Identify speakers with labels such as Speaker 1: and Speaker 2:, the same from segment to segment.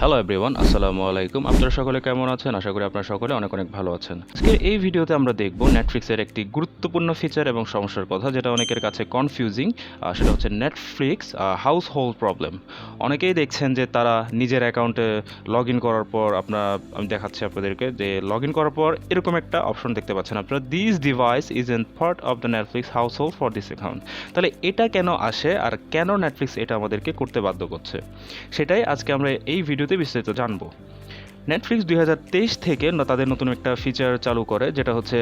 Speaker 1: Hello everyone আসসালামু আলাইকুম আপনারা সকলে কেমন আছেন? আশা করি আপনারা সকলে অনেক অনেক ভালো আছেন। আজকে এই ভিডিওতে আমরা দেখব নেটফ্লিক্সের একটি গুরুত্বপূর্ণ ফিচার এবং সমস্যার কথা, যেটা অনেকের কাছে কনফিউজিং সেটা হচ্ছে নেটফ্লিক্স হাউস হোল্ড প্রবলেম অনেকেই দেখছেন যে তারা নিজের অ্যাকাউন্টে লগ ইন করার পর আপনারা, আমি দেখাচ্ছি আপনাদেরকে, যে লগ ইন করার পর এরকম একটা অপশন দেখতে পাচ্ছেন আপনারা। This device is an part of the Netflix household for this account তাহলে এটা কেন আসে আর কেন নেটফ্লিক্স এটা আমাদেরকে করতে বাধ্য করছে? সেটাই আজকে আমরা এই ভিডিওতে বিস্তারিত জানব। নেটফ্লিক্স দুই হাজার তেইশ থেকে তাদের নতুন একটা ফিচার চালু করে, যেটা হচ্ছে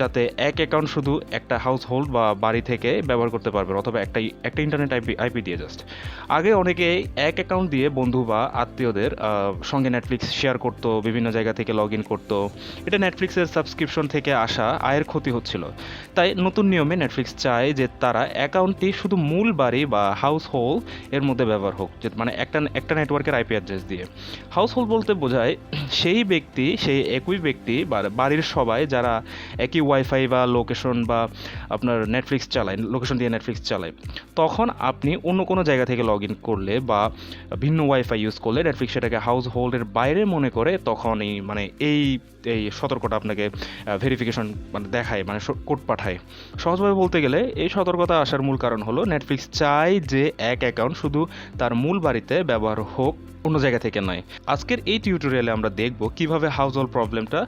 Speaker 1: যাতে এক অ্যাকাউন্ট শুধু একটা হাউস হোল্ড বা বাড়ি থেকে ব্যবহার করতে পারবেন, অথবা একটা একটা ইন্টারনেট আইপি আইপি দিয়ে জাস্ট আগে অনেকে এক অ্যাকাউন্ট দিয়ে বন্ধু বা আত্মীয়দের সঙ্গে নেটফ্লিক্স শেয়ার করতো, বিভিন্ন জায়গা থেকে লগ ইন করতো। এটা নেটফ্লিক্সের সাবস্ক্রিপশন থেকে আসা আয়ের ক্ষতি হচ্ছিল। তাই নতুন নিয়মে নেটফ্লিক্স চায় যে তারা অ্যাকাউন্টটি শুধু মূল বাড়ি বা হাউস হোল্ড এর মধ্যে ব্যবহার হোক মানে একটা একটা নেটওয়ার্কের আইপি অ্যাড্রেস দিয়ে। হাউস হোল্ড বলতে বোঝায়, সেই ব্যক্তি, সেই একই ব্যক্তি বা বাড়ির সবাই যারা একই ওয়াইফাই বা লোকেশন বা আপনার নেটফ্লিক্স চালায় লোকেশন দিয়ে নেটফ্লিক্স চালায়, তখন আপনি অন্য কোনো জায়গা থেকে লগ ইন করলে বা ভিন্ন ওয়াইফাই ইউজ করলে নেটফ্লিক্স সেটাকে হাউস হোল্ডের বাইরে মনে করে তখনই মানে এই এই সতর্কতা আপনাকে ভেরিফিকেশন মানে দেখায় মানে কোড পাঠায়। সহজভাবে বলতে গেলে এই সতর্কতা আসার মূল কারণ হলো নেটফ্লিক্স চায় যে এক অ্যাকাউন্ট শুধু তার মূল বাড়িতে ব্যবহার হোক অন্য জায়গা থেকে নয়। আজকের এই টিউটোরিয়ালে আমরা দেখব কীভাবে হাউস হোল্ড প্রবলেমটা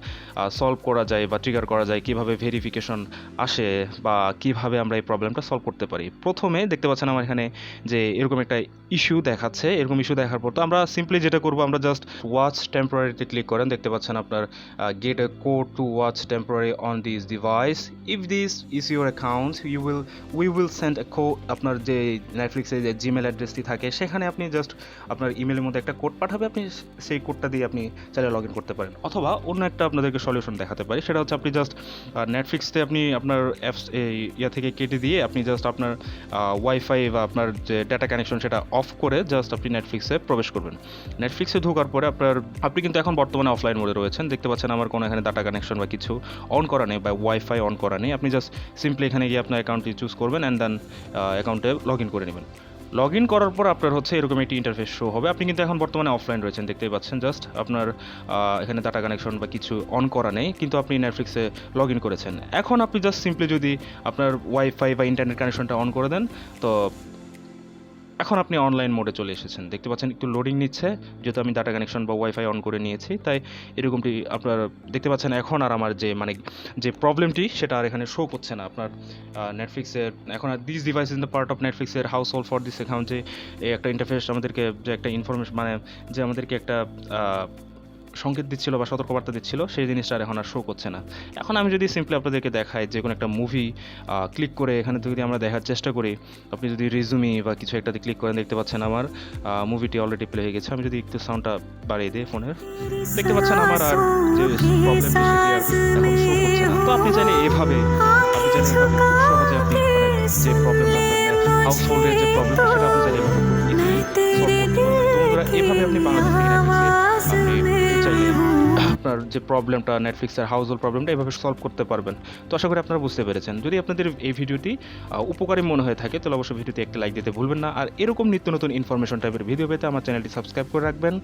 Speaker 1: সলভ করা যায় বা ট্রিগার করা যায়, কীভাবে ভেরিফিকেশন আসে বা কীভাবে আমরা এই প্রবলেমটা সলভ করতে পারি। প্রথমে দেখতে পাচ্ছেন আমার এখানে যে এরকম একটা ইস্যু দেখাচ্ছে। এরকম ইস্যু দেখার পর তো আমরা সিম্পলি যেটা করব, আমরা জাস্ট ওয়াচ টেম্পোরারিতে ক্লিক করেন। দেখতে পাচ্ছেন আপনার get a code to watch temporary on this device if this is your account you will we will send a code আপনার যে নেটফ্লিক্সে যে জিমেল অ্যাড্রেসটি থাকে, সেখানে আপনি জাস্ট আপনার ইমেলের মধ্যে একটা কোড পাঠাবে আপনি সেই কোডটা দিয়ে আপনি চাইলে লগ ইন করতে পারেন। অথবা অন্য একটা আপনাদেরকে সলিউশন দেখাতে পারি। সেটা হচ্ছে আপনি জাস্ট নেটফ্লিক্সতে আপনি আপনার অ্যাপস এই ইয়া থেকে কেটে দিয়ে আপনি জাস্ট আপনার ওয়াইফাই বা আপনার যে ডাটা কানেকশন সেটা অফ করে জাস্ট আপনি নেটফ্লিক্সে প্রবেশ করবেন। নেটফ্লিক্সে ঢোকার পরে আপনার, আপনি কিন্তু এখন বর্তমানে অফলাইন মোডে রয়েছেন। দেখতে পাচ্ছেন আমার কোনো এখানে ডাটা কানেকশন বা কিছু অন করা নেই বা ওয়াইফাই অন করা নেই। আপনি জাস্ট সিম্পলি এখানে গিয়ে আপনার অ্যাকাউন্টটি চুজ করবেন অ্যান্ড দেন অ্যাকাউন্টে লগ ইন করে নেবেন। লগ ইন করার পর আপনার হচ্ছে এরকম একটি ইন্টারফেস শো হবে। আপনি কিন্তু এখন বর্তমানে অফলাইন রয়েছেন, দেখতেই পাচ্ছেন। জাস্ট আপনার এখানে ডাটা কানেকশন বা কিছু অন করা নেই, কিন্তু আপনি নেটফ্লিক্সে লগ ইন করেছেন। এখন আপনি জাস্ট সিম্পলি যদি আপনার ওয়াইফাই বা ইন্টারনেট কানেকশনটা অন করে দেন, তো এখন আপনি অনলাইন মোডে চলে এসেছেন। দেখতে পাচ্ছেন একটু লোডিং নিচ্ছে, যেহেতু আমি ডাটা কানেকশন বা ওয়াইফাই অন করে নিয়েছি, তাই এরকমটি আপনার, দেখতে পাচ্ছেন এখন আর আমার যে মানে যে প্রবলেমটি সেটা আর এখানে শো করছে না। আপনার নেটফ্লিক্সের এখন আর this device in the part of নেটফ্লিক্সের household for this account যে একটা ইন্টারফেস আমাদেরকে, যে একটা ইনফরমেশন মানে যে আমাদেরকে একটা সংকেত দিচ্ছিল বা সতর্কবার্তা দিচ্ছিল, সেই জিনিসটা আর এখন আর শো করছে না। এখন আমি যদি সিম্পলি আপনাদেরকে দেখাই যে কোনো একটা মুভি ক্লিক করে এখানে যদি আমরা দেখার চেষ্টা করি, আপনি যদি রিজুমি বা কিছু একটাতে ক্লিক করেন, দেখতে পাচ্ছেন আমার মুভিটি অলরেডি প্লে হয়ে গেছে। আমি যদি একটু সাউন্ডটা বাড়িয়ে দিই ফোনের। দেখতে পাচ্ছেন আমার আর যে শো তো আপনি চাইলে এভাবে, আপনি এভাবে আপনি যে যে সেটা আপনি এভাবে আপনি বাংলাদেশ আপনার যে প্রবলেমটা নেটফ্লিক্সের হাউস হোল্ড প্রবলেমটা এভাবে সলভ করতে পারবেন। তো আশা করি আপনারা বুঝতে পেরেছেন। যদি আপনাদের এই ভিডিওটি উপকারী মনে হয়ে থাকে, তাহলে অবশ্যই ভিডিওতে একটা লাইক দিতে ভুলবেন না। আর এরকম নিত্য নতুন ইনফরমেশন টাইপের ভিডিও পেতে আমার চ্যানেলটি সাবস্ক্রাইব করে রাখবেন।